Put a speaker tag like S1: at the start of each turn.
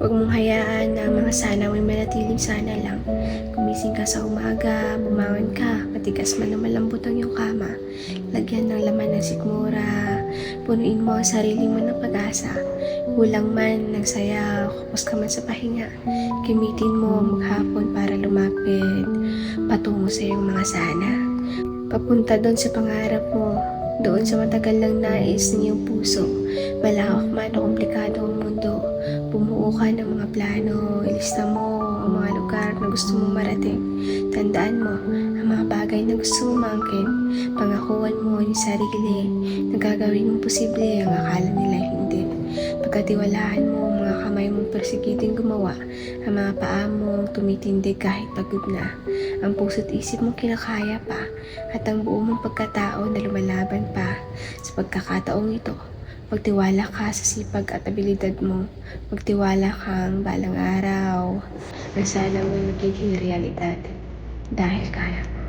S1: Huwag mong hayaan na mga sana mo'y manatiling sana lang. Gumising ka sa umaga, bumangon ka, matigas man na malambot ang iyong kama. Lagyan ng laman ng sikmura, punuin mo ang sarili mo ng pag-asa. Kulang man ng saya, kapos ka man sa pahinga. Gamitin mo maghapon para lumapit patungo sa iyong mga sana. Papunta doon sa pangarap mo, doon sa matagal lang nais ng iyong puso. Malawak man o komplikado bumuo ng mga plano, ilista mo ang mga lugar na gusto mong marating. Tandaan mo ang mga bagay na gusto mong maangkin. Pangakuan mo yung sarili na gagawin mong posible ang akala nila hindi. Pagkatiwalaan mo ang mga kamay mong persigiting gumawa, ang mga paa mong tumitindig kahit pagod na, ang puso't isip mong kinakaya pa, at ang buo mong pagkatao na lumalaban pa. Sa pagkakataong ito, magtiwala ka sa sipag at abilidad mo. Magtiwala kang balang araw. Ang sana mo magiging realidad. Dahil kaya mo.